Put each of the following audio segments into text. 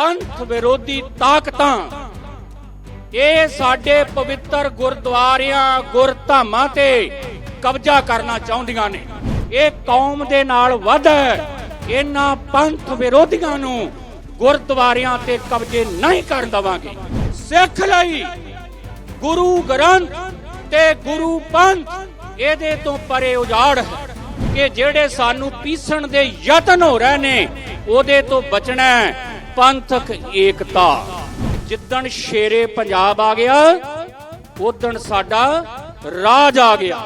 ਪੰਥ ਵਿਰੋਧੀ ਤਾਕਤਾਂ, ਇਹ ਸਾਡੇ ਪਵਿੱਤਰ ਗੁਰਦੁਆਰਿਆਂ, ਗੁਰਧਾਮਾਂ ਤੇ ਕਬਜ਼ਾ ਕਰਨਾ ਚਾਹੁੰਦੀਆਂ ਨੇ। ਇਹ ਕੌਮ ਦੇ ਨਾਲ ਵੱਧ ਇਹਨਾਂ ਪੰਥ ਵਿਰੋਧੀਆਂ ਨੂੰ ਗੁਰਦੁਆਰਿਆਂ ਤੇ ਕਬਜ਼ੇ ਨਹੀਂ ਕਰਨ ਦਵਾਂਗੇ। ਸਿੱਖ ਲਈ ਗੁਰੂ ਗ੍ਰੰਥ ਤੇ ਗੁਰੂ ਪੰਥ ਇਹਦੇ ਤੋਂ ਪਰੇ ਉਜਾੜ ਹੈ ਕਿ ਜਿਹੜੇ ਸਾਨੂੰ ਪੀਸਣ ਦੇ ਯਤਨ ਹੋ ਰਹੇ ਨੇ, ਉਹਦੇ ਤੋਂ ਬਚਣਾ ਹੈ। ਪੰਥਕ ਏਕਤਾ। ਜਿੱਦਣ ਸ਼ੇਰੇ ਪੰਜਾਬ ਆ ਗਿਆ ਉਦਣ ਸਾਡਾ ਰਾਜ ਆ ਗਿਆ।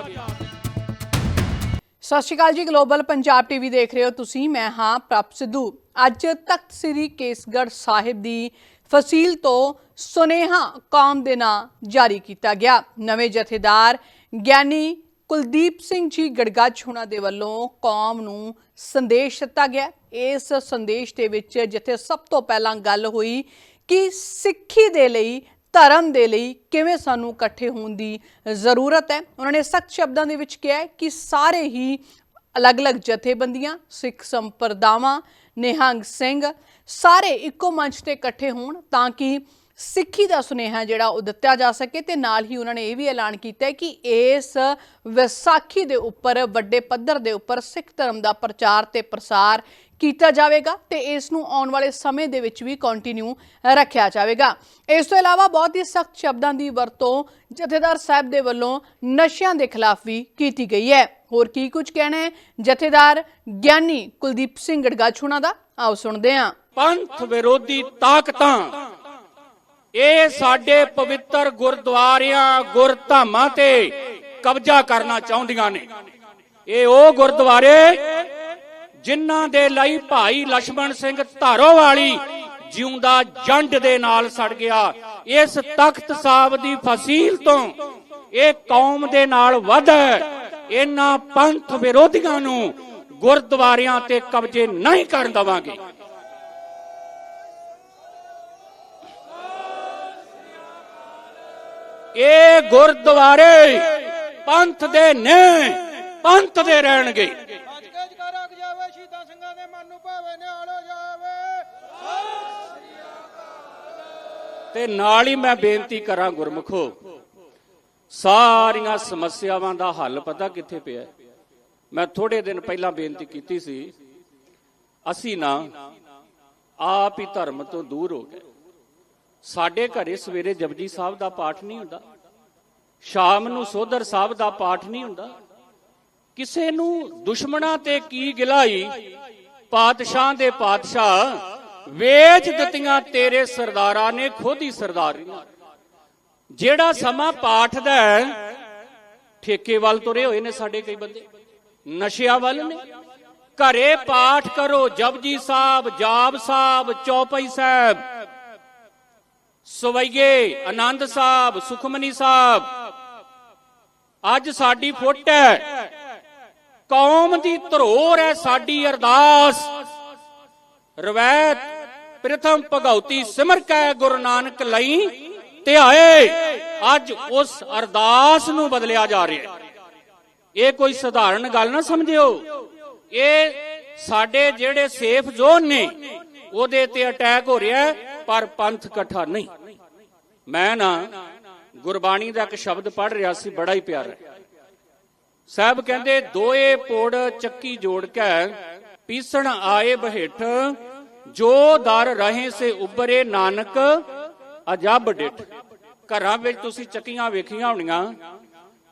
ਸਤਿ ਸ਼੍ਰੀ ਅਕਾਲ ਜੀ, ਗਲੋਬਲ ਪੰਜਾਬ ਟੀਵੀ ਦੇਖ ਰਹੇ ਹੋ ਤੁਸੀਂ, ਮੈਂ ਹਾਂ ਪ੍ਰਭ ਸਿੱਧੂ। ਅੱਜ ਤਖਤ ਸ੍ਰੀ ਕੇਸਗੜ ਸਾਹਿਬ ਦੀ ਫਸੀਲ ਤੋਂ ਸੁਨੇਹਾ ਕੌਮ ਦੇ ਨਾਂ ਜਾਰੀ ਕੀਤਾ ਗਿਆ। ਨਵੇਂ ਜਥੇਦਾਰ ਗਿਆਨੀ ਕੁਲਦੀਪ ਸਿੰਘ ਜੀ ਗੜਗੱਜ ਹੁਣਾਂ ਦੇ ਵੱਲੋਂ ਕੌਮ ਨੂੰ ਸੰਦੇਸ਼ ਦਿੱਤਾ ਗਿਆ। ਇਸ ਸੰਦੇਸ਼ ਦੇ ਵਿੱਚ ਜਿੱਥੇ ਸਭ ਤੋਂ ਪਹਿਲਾਂ ਗੱਲ ਹੋਈ ਕਿ ਸਿੱਖੀ ਦੇ ਲਈ, ਧਰਮ ਦੇ ਲਈ ਕਿਵੇਂ ਸਾਨੂੰ ਇਕੱਠੇ ਹੋਣ ਦੀ ਜ਼ਰੂਰਤ ਹੈ। ਉਹਨਾਂ ਨੇ ਸਖਤ ਸ਼ਬਦਾਂ ਦੇ ਵਿੱਚ ਕਿਹਾ ਕਿ ਸਾਰੇ ਹੀ ਅਲੱਗ-ਅਲੱਗ ਜਥੇਬੰਦੀਆਂ, ਸਿੱਖ ਸੰਪਰਦਾਵਾਂ, ਨਿਹੰਗ ਸਿੰਘ, ਸਾਰੇ ਇੱਕੋ ਮੰਚ ਤੇ ਇਕੱਠੇ ਹੋਣ ਤਾਂ ਕਿ ਸਿੱਖੀ ਦਾ ਸੁਨੇਹਾ ਜਿਹੜਾ ਉਹ ਦਿੱਤਾ ਜਾ ਸਕੇ ਤੇ ਨਾਲ ਹੀ ਉਹਨਾਂ ਨੇ ਇਹ ਵੀ ਐਲਾਨ ਕੀਤਾ ਕਿ ਇਸ ਵਿਸਾਖੀ ਦੇ ਉੱਪਰ, ਵੱਡੇ ਪੱਧਰ ਦੇ ਉੱਪਰ ਸਿੱਖ ਧਰਮ ਦਾ ਪ੍ਰਚਾਰ ਤੇ ਪ੍ਰਸਾਰ ਕੀਤਾ ਜਾਵੇਗਾ ਤੇ ਇਸ ਨੂੰ ਆਉਣ ਵਾਲੇ ਸਮੇਂ ਦੇ ਵਿੱਚ ਵੀ ਕੰਟੀਨਿਊ ਰੱਖਿਆ ਜਾਵੇਗਾ। ਇਸ ਤੋਂ ਇਲਾਵਾ ਬਹੁਤ ਹੀ ਸਖਤ ਸ਼ਬਦਾਂ ਦੀ ਵਰਤੋਂ ਜਥੇਦਾਰ ਸਾਹਿਬ ਦੇ ਵੱਲੋਂ ਨਸ਼ਿਆਂ ਦੇ ਖਿਲਾਫ ਵੀ ਕੀਤੀ ਗਈ ਹੈ। ਹੋਰ ਕੀ ਕੁਝ ਕਹਿਣਾ ਹੈ? ਜਥੇਦਾਰ ਗਿਆਨੀ ਕੁਲਦੀਪ ਸਿੰਘ ਗੜਗਾਛੂਣਾ ਦਾ, ਆਓ ਸੁਣਦੇ ਹਾਂ। ਪੰਥ ਵਿਰੋਧੀ ਤਾਕਤਾਂ ਇਹ ਸਾਡੇ ਪਵਿੱਤਰ ਗੁਰਦੁਆਰਿਆਂ, ਗੁਰਧਾਮਾਂ ਤੇ ਕਬਜ਼ਾ ਕਰਨਾ ਚਾਹੁੰਦੀਆਂ ਨੇ। ਇਹ ਉਹ ਗੁਰਦੁਆਰੇ ਜਿਨ੍ਹਾਂ ਦੇ ਲਈ ਭਾਈ ਲక్ష్మణ ਸਿੰਘ ਧਾਰੋ ਵਾਲੀ ਜਿਉਂਦਾ ਜੰਡ ਦੇ ਨਾਲ ਸੜ ਗਿਆ। ਇਸ ਤਖਤ ਸਾਹਿਬ ਦੀ ਫਸੀਲ ਤੋਂ ਇਹ ਕੌਮ ਦੇ ਨਾਲ ਵੱਧ ਇਹਨਾਂ ਪੰਥ ਵਿਰੋਧੀਆਂ ਨੂੰ ਗੁਰਦੁਆਰਿਆਂ ਤੇ ਕਬਜ਼ੇ ਨਹੀਂ ਕਰਨ ਦਵਾਂਗੇ। ਇਹ ਗੁਰਦੁਆਰੇ ਪੰਥ ਦੇ ਨੇ, ਪੰਥ ਦੇ ਰਹਿਣਗੇ। ਤੇ ਨਾਲ ਹੀ ਮੈਂ ਬੇਨਤੀ ਕਰਾਂ ਗੁਰਮੁਖੋ, ਸਾਰੀਆਂ ਸਮੱਸਿਆਵਾਂ ਦਾ ਹੱਲ ਪਤਾ ਕਿੱਥੇ ਪਿਆ ਮੈਂ ਥੋੜੇ ਦਿਨ ਪਹਿਲਾਂ ਬੇਨਤੀ ਕੀਤੀ ਸੀ, ਅਸੀਂ ਨਾ ਆਪ ਹੀ ਧਰਮ ਤੋਂ ਦੂਰ ਹੋ ਗਏ। ਸਾਡੇ ਘਰੇ ਸਵੇਰੇ ਜਪਜੀ ਸਾਹਿਬ ਦਾ ਪਾਠ ਨਹੀਂ ਹੁੰਦਾ, ਸ਼ਾਮ ਨੂੰ ਸੋਧਰ ਸਾਹਿਬ ਦਾ ਪਾਠ ਨਹੀਂ ਹੁੰਦਾ, ਕਿਸੇ ਨੂੰ ਦੁਸ਼ਮਣਾਂ ਤੇ ਕੀ ਗਿਲਾਈ, ਪਾਤਸ਼ਾਹ ਦੇ ਪਾਤਸ਼ਾਹ, ਵੇਚ ਦਿੱਤੀਆਂ ਤੇਰੇ ਸਰਦਾਰਾਂ ਨੇ ਖੁਦ ਹੀ ਸਰਦਾਰੀਆਂ। ਜਿਹੜਾ ਸਮਾਂ ਪਾਠ ਦਾ ਠੇਕੇ ਵੱਲ ਤੁਰੇ ਹੋਏ ਨੇ ਸਾਡੇ ਕਈ ਬੰਦੇ, ਨਸ਼ਿਆਂ ਵੱਲ ਨੇ। ਘਰੇ ਪਾਠ ਕਰੋ ਜਪਜੀ ਸਾਹਿਬ, ਜਾਪ ਸਾਹਿਬ, ਚੌਪਈ ਸਾਹਿਬ ਸਵਈਏ ਆਨੰਦ ਸਾਹਿਬ ਸੁਖਮਨੀ ਸਾਹਿਬ ਅੱਜ ਸਾਡੀ ਫੁੱਟ ਹੈ। ਕੌਮ ਦੀ ਧਰੋਰ ਹੈ ਸਾਡੀ ਅਰਦਾਸ। ਰਵੈਤ ਪ੍ਰਥਮ ਭਗਉਤੀ ਸਿਮਰ ਕੈ ਗੁਰੂ ਨਾਨਕ ਲਈ ਧਿਆਏ ਅੱਜ ਉਸ ਅਰਦਾਸ ਨੂੰ ਬਦਲਿਆ ਜਾ ਰਿਹਾ ਹੈ। ਇਹ ਕੋਈ ਸਧਾਰਨ ਗੱਲ ਨਾ ਸਮਝਿਓ। ਇਹ ਸਾਡੇ ਜਿਹੜੇ ਸੇਫ ਜ਼ੋਨ ਨੇ ਉਹਦੇ ਤੇ ਅਟੈਕ ਹੋ ਰਿਹਾ ਹੈ, ਪਰ ਪੰਥ ਇਕੱਠਾ ਨਹੀਂ। ਮੈਂ ਨਾ ਗੁਰਬਾਣੀ ਦਾ ਇੱਕ ਸ਼ਬਦ ਪੜ੍ਹ ਰਿਹਾ ਸੀ, ਬੜਾ ਹੀ ਪਿਆਰਾ ਸਾਹਿਬ ਕਹਿੰਦੇ, ਦੋਏ ਪੋੜ ਚੱਕੀ ਜੋੜ ਕੇ, ਪੀਸਣ ਆਏ ਬਹਿਠ, ਜੋ ਦਰ ਰਹੇ ਸੇ ਉਬਰੇ ਨਾਨਕ, ਅਜਬ ਡਿਠ। ਘਰਾਂ ਵਿੱਚ ਤੁਸੀਂ ਚੱਕੀਆਂ ਵੇਖੀਆਂ ਹੋਣੀਆਂ,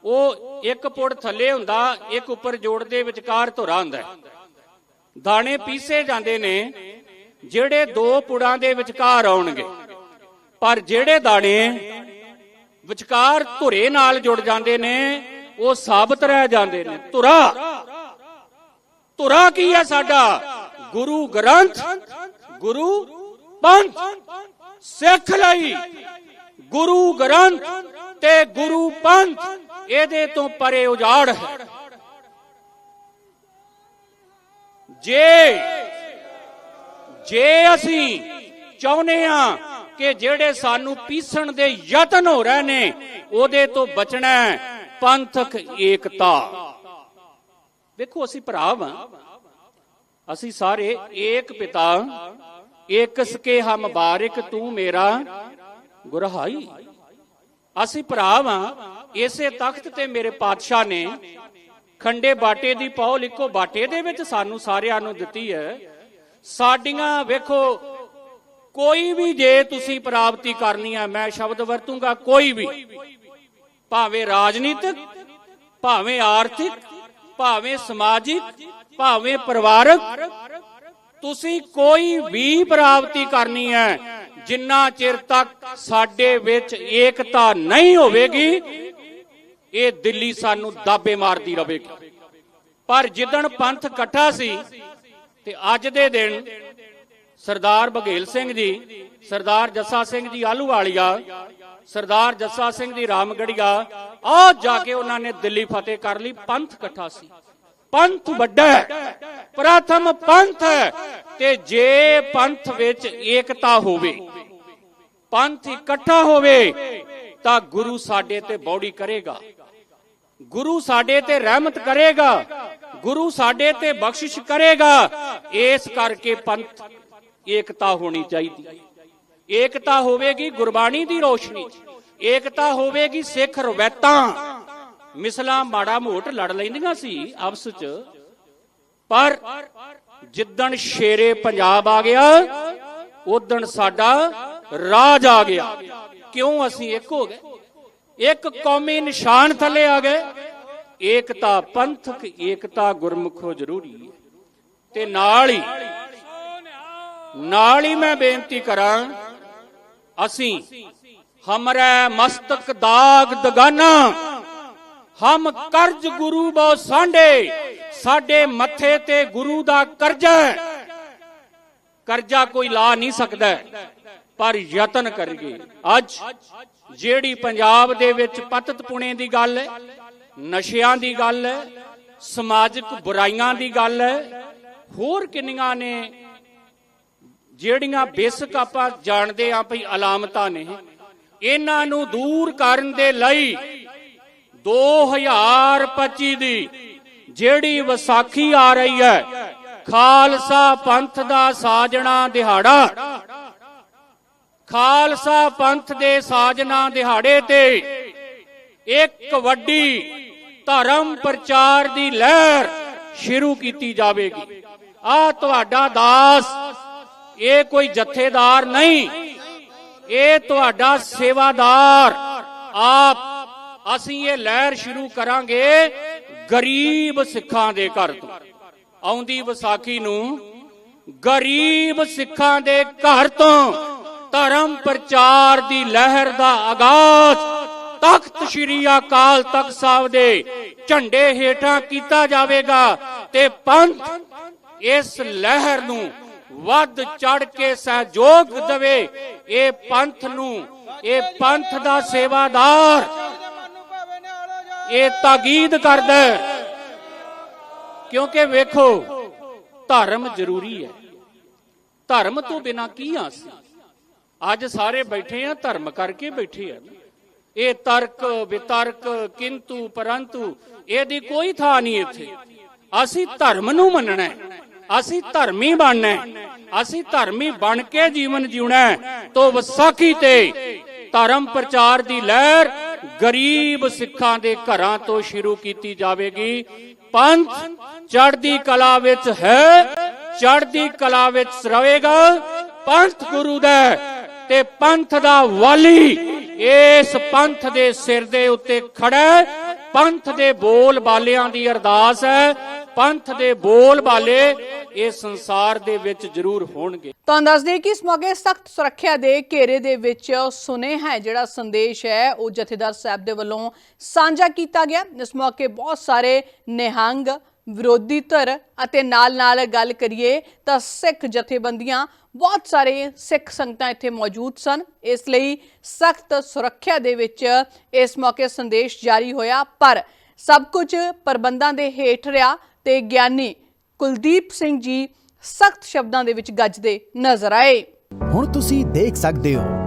ਉਹ ਇੱਕ ਪੁੜ ਥੱਲੇ ਹੁੰਦਾ, ਇੱਕ ਉੱਪਰ ਜੋੜ ਦੇ ਵਿਚਕਾਰ ਧੁਰਾ ਹੁੰਦਾ ਦਾਣੇ ਪੀਸੇ ਜਾਂਦੇ ਨੇ ਜਿਹੜੇ ਦੋ ਪੁੜਾਂ ਦੇ ਵਿਚਕਾਰ ਆਉਣਗੇ, ਪਰ ਜਿਹੜੇ ਦਾਣੇ ਵਿਚਕਾਰ ਧੁਰੇ ਨਾਲ ਜੁੜ ਜਾਂਦੇ ਨੇ, ਉਹ ਸਾਬਤ ਰਹਿ ਜਾਂਦੇ ਨੇ। ਧੁਰਾ ਧੁਰਾ ਕੀ ਹੈ ਸਾਡਾ? ਗੁਰੂ ਗ੍ਰੰਥ, ਗੁਰੂ ਪੰਥ। ਸਿੱਖ ਲਈ ਗੁਰੂ ਗ੍ਰੰਥ ਤੇ ਗੁਰੂ ਪੰਥ, ਇਹਦੇ ਤੋਂ ਪਰੇ ਉਜਾੜ ਹੈ। ਜੇ ਜੇ ਅਸੀਂ ਚਾਹੁੰਦੇ ਆ ਕਿ ਜਿਹੜੇ ਸਾਨੂੰ ਪੀਸਣ ਦੇ ਯਤਨ ਹੋ ਰਹੇ ਨੇ, ਉਹਦੇ ਤੋਂ ਬਚਣਾ ਪੰਥਕ ਏਕਤਾ। ਵੇਖੋ, ਅਸੀਂ ਭਰਾ ਵਾਂ ਅਸੀਂ ਸਾਰੇ ਏਕ ਪਿਤਾ ਏਕ ਸਕੇ ਹਮ ਬਾਰਿਕ, ਤੂੰ ਮੇਰਾ ਗੁਰਹਾਈ। ਅਸੀਂ ਭਰਾ ਵਾਂ ਇਸੇ ਤਖਤ ਤੇ ਮੇਰੇ ਪਾਤਸ਼ਾਹ ਨੇ ਖੰਡੇ ਬਾਟੇ ਦੀ ਪੌਲ ਇੱਕੋ ਬਾਟੇ ਦੇ ਵਿੱਚ ਸਾਨੂੰ ਸਾਰਿਆਂ ਨੂੰ ਦਿੱਤੀ ਹੈ। ਸਾਡੀਆਂ ਵੇਖੋ, ਕੋਈ ਵੀ ਜੇ ਤੁਸੀਂ ਪ੍ਰਾਪਤੀ ਕਰਨੀ ਹੈ ਮੈਂ ਸ਼ਬਦ ਵਰਤੂੰਗਾ, ਕੋਈ ਵੀ। ਭਾਵੇਂ ਰਾਜਨੀਤਿਕ, ਭਾਵੇਂ ਆਰਥਿਕ, ਭਾਵੇਂ ਸਮਾਜਿਕ, ਭਾਵੇਂ ਪਰਿਵਾਰਕ, ਤੁਸੀਂ ਕੋਈ ਵੀ ਪ੍ਰਾਪਤੀ ਕਰਨੀ ਹੈ, ਜਿੰਨਾ ਚਿਰ ਤੱਕ ਸਾਡੇ ਵਿੱਚ ਏਕਤਾ ਨਹੀਂ ਹੋਵੇਗੀ, ਇਹ ਦਿੱਲੀ ਸਾਨੂੰ ਦਾਬੇ ਮਾਰਦੀ ਰਹੇਗੀ ਪਰ ਜਿੱਦਣ ਪੰਥ ਇਕੱਠਾ ਸੀ ਤੇ ਅੱਜ ਦੇ ਦਿਨ ਸਰਦਾਰ ਬਘੇਲ ਸਿੰਘ ਜੀ, ਸਰਦਾਰ ਜੱਸਾ ਸਿੰਘ ਜੀ ਆਲੂਵਾਲੀਆ ਸਰਦਾਰ ਜੱਸਾ ਸਿੰਘ ਦੀ ਰਾਮਗੜੀਆ ਆ ਜਾ ਕੇ ਉਹਨਾਂ ਨੇ ਦਿੱਲੀ ਫਤਿਹ ਕਰ ਲਈ, ਪੰਥ ਇਕੱਠਾ ਸੀ। ਪੰਥ ਵੱਡਾ ਹੈ, ਪ੍ਰਥਮ ਪੰਥ ਹੈ, ਤੇ ਜੇ ਪੰਥ ਵਿੱਚ ਏਕਤਾ ਹੋਵੇ, ਪੰਥ ਇਕੱਠਾ ਹੋਵੇ, ਤਾਂ ਗੁਰੂ ਸਾਡੇ ਤੇ ਬੌੜੀ ਕਰੇਗਾ। ਗੁਰੂ ਸਾਡੇ ਤੇ ਰਹਿਮਤ ਕਰੇਗਾ ਗੁਰੂ ਸਾਡੇ ਤੇ ਬਖਸ਼ਿਸ਼ ਕਰੇਗਾ, ਇਸ ਕਰਕੇ ਪੰਥ ਏਕਤਾ ਹੋਣੀ ਚਾਹੀਦੀ। ਏਕਤਾ ਹੋਵੇਗੀ ਗੁਰਬਾਣੀ ਦੀ ਰੋਸ਼ਨੀ, ਏਕਤਾ ਹੋਵੇਗੀ ਸਿੱਖ ਰਵੈਤਾਂ। ਮਿਸਲਾਂ ਮਾੜਾ ਮੋਟ ਲੜ ਲੈਂਦੀਆਂ ਸੀ ਆਪਸ 'ਚ, ਪਰ ਜਿੱਦਣ ਸ਼ੇਰੇ ਪੰਜਾਬ ਆ ਗਿਆ ਉਦਣ ਸਾਡਾ ਰਾਜ ਆ ਗਿਆ। ਕਿਉਂ ਅਸੀਂ ਇੱਕ ਹੋ ਗਏ? ਇੱਕ ਕੌਮੀ ਨਿਸ਼ਾਨ ਥੱਲੇ ਆ ਗਏ ਏਕਤਾ ਪੰਥਕ, ਏਕਤਾ ਗੁਰਮੁਖੋ ਜ਼ਰੂਰੀ ਹੈ। ਤੇ ਨਾਲ ਹੀ ਨਾਲ ਹੀ ਮੈਂ ਬੇਨਤੀ ਕਰਾਂ, ਅਸੀਂ ਹਮਰੇ ਮਸਤਕ ਦਾਗ ਦਗਾਨਾ, ਹਮ ਕਰਜ ਗੁਰੂ ਬੋ ਸਾਂਡੇ ਸਾਡੇ ਮੱਥੇ ਤੇ ਗੁਰੂ ਦਾ ਕਰਜ਼ਾ ਕਰਜ਼ਾ ਕੋਈ ਲਾ ਨਹੀਂ ਸਕਦਾ, ਪਰ ਯਤਨ ਕਰੀਏ। ਅੱਜ ਜਿਹੜੀ ਪੰਜਾਬ ਦੇ ਵਿੱਚ ਪਤਤ ਪੁਣੇ ਦੀ ਗੱਲ ਹੈ ਨਸ਼ਿਆਂ ਦੀ ਗੱਲ ਹੈ, ਸਮਾਜਿਕ ਬੁਰਾਈਆਂ ਦੀ ਗੱਲ ਹੈ। ਹੋਰ ਕਿੰਨੀਆਂ ਨੇ ਜਿਹੜੀਆਂ ਬੇਸਿਕ ਆਪਾਂ ਜਾਣਦੇ ਆਂ ਭਈ ਅਲਾਮਤਾਂ ਨੇ। ਇਹਨਾਂ ਨੂੰ ਦੂਰ ਕਰਨ ਦੇ ਲਈ 2025 ਦੀ ਜਿਹੜੀ ਵਿਸਾਖੀ ਆ ਰਹੀ ਹੈ, ਖਾਲਸਾ ਪੰਥ ਦਾ ਸਾਜਣਾ ਦਿਹਾੜਾ, ਖਾਲਸਾ ਪੰਥ ਦੇ ਸਾਜਣਾ ਦਿਹਾੜੇ ਤੇ ਇੱਕ ਵੱਡੀ ਧਰਮ ਪ੍ਰਚਾਰ ਦੀ ਲਹਿਰ ਸ਼ੁਰੂ ਕੀਤੀ ਜਾਵੇਗੀ। ਆ ਤੁਹਾਡਾ ਦਾਸ, ਇਹ ਕੋਈ ਜਥੇਦਾਰ ਨਹੀਂ। ਇਹ ਤੁਹਾਡਾ ਸੇਵਾਦਾਰ। ਆਪ, ਅਸੀਂ ਇਹ ਲਹਿਰ ਸ਼ੁਰੂ ਕਰਾਂਗੇ ਗਰੀਬ ਸਿੱਖਾਂ ਦੇ ਘਰ ਤੋਂ। ਆਉਂਦੀ ਵਿਸਾਖੀ ਨੂੰ ਗਰੀਬ ਸਿੱਖਾਂ ਦੇ ਘਰ ਤੋਂ ਧਰਮ ਪ੍ਰਚਾਰ ਦੀ ਲਹਿਰ ਦਾ ਆਗਾਜ਼ ਤਖਤ ਸ੍ਰੀ ਅਕਾਲ ਤਖਤ ਸਾਹਿਬ ਦੇ ਝੰਡੇ ਹੇਠਾਂ ਕੀਤਾ ਜਾਵੇਗਾ ਤੇ ਪੰਥ ਇਸ ਲਹਿਰ ਨੂੰ ਵੱਧ ਚੜ ਕੇ ਸਹਿਯੋਗ ਦੇਵੇ। ਇਹ ਪੰਥ ਨੂੰ, ਇਹ ਪੰਥ ਦਾ ਸੇਵਾਦਾਰ ਇਹ ਤਾਕੀਦ ਕਰਦਾ ਕਿਉਂਕਿ ਵੇਖੋ, ਧਰਮ ਜ਼ਰੂਰੀ ਹੈ। ਧਰਮ ਤੋਂ ਬਿਨਾ ਕੀ ਆਸ ਅੱਜ ਸਾਰੇ ਬੈਠੇ ਆ, ਧਰਮ ਕਰਕੇ ਬੈਠੇ ਆ ਇਹ ਤਰਕ ਵਿਤਰਕ ਕਿੰਤੂ ਪਰੰਤੂ, ਇਹਦੀ ਕੋਈ ਥਾਂ ਨਹੀਂ ਇੱਥੇ। ਅਸੀਂ ਧਰਮ ਨੂੰ ਮੰਨਣਾ ਹੈ, ਅਸੀਂ ਧਰਮੀ ਬਣਨਾ ਹੈ, ਅਸੀਂ ਧਰਮੀ ਬਣ ਕੇ ਜੀਵਨ ਜਿਉਣਾ ਹੈ। ਤੋ ਵਿਸਾਖੀ ਤੇ ਧਰਮ ਪ੍ਰਚਾਰ ਦੀ ਲਹਿਰ ਗਰੀਬ ਸਿੱਖਾਂ ਦੇ ਘਰਾਂ ਤੋਂ ਸ਼ੁਰੂ ਕੀਤੀ ਜਾਵੇਗੀ। ਪੰਥ ਚੜ੍ਹਦੀ ਕਲਾ ਵਿੱਚ ਹੈ, ਚੜ੍ਹਦੀ ਕਲਾ ਵਿੱਚ ਰਹੇਗਾ ਪੰਥ ਗੁਰੂ ਦਾ ਤੇ ਪੰਥ ਦਾ ਵਾਲੀ ਇਸ ਪੰਥ ਦੇ ਸਿਰ ਦੇ ਉੱਤੇ ਖੜਾ ਪੰਥ ਦੇ ਬੋਲ ਬਾਲਿਆਂ ਦੀ ਅਰਦਾਸ ਹੈ। ਪੰਥ ਦੇ ਬੋਲ ਬਾਲੇ ਇਹ ਸੰਸਾਰ ਦੇ ਵਿੱਚ ਜ਼ਰੂਰ ਹੋਣਗੇ। ਤੁਹਾਨੂੰ ਦੱਸ ਦਈਏ ਕਿ ਇਸ ਮੌਕੇ ਸਖਤ ਸੁਰੱਖਿਆ ਦੇ ਘੇਰੇ ਦੇ ਵਿੱਚ ਸੁਨੇਹਾ ਹੈ। ਜਿਹੜਾ ਸੰਦੇਸ਼ ਹੈ, ਉਹ ਜਥੇਦਾਰ ਸਾਹਿਬ ਦੇ ਵੱਲੋਂ ਸਾਂਝਾ ਕੀਤਾ ਗਿਆ। ਇਸ ਮੌਕੇ ਬਹੁਤ ਸਾਰੇ ਨਿਹੰਗ ਵਿਰੋਧੀ ਧਿਰ ਅਤੇ ਨਾਲ-ਨਾਲ ਗੱਲ ਕਰੀਏ ਤਾਂ ਸਿੱਖ ਜਥੇਬੰਦੀਆਂ, ਬਹੁਤ ਸਾਰੇ ਸਿੱਖ ਸੰਗਤਾਂ ਇੱਥੇ ਮੌਜੂਦ ਸਨ। ਇਸ ਲਈ ਸਖਤ ਸੁਰੱਖਿਆ ਦੇ ਵਿੱਚ ਇਸ ਮੌਕੇ ਸੰਦੇਸ਼ ਜਾਰੀ ਹੋਇਆ, ਪਰ ਸਭ ਕੁਝ ਪ੍ਰਬੰਧਾਂ ਦੇ ਹੇਠ ਰਿਹਾ ਤੇ ਗਿਆਨੀ ਕੁਲਦੀਪ ਸਿੰਘ ਜੀ ਸਖਤ ਸ਼ਬਦਾਂ ਦੇ ਵਿੱਚ ਗੱਜਦੇ ਨਜ਼ਰ ਆਏ। ਹੁਣ ਤੁਸੀਂ ਦੇਖ ਸਕਦੇ ਹੋ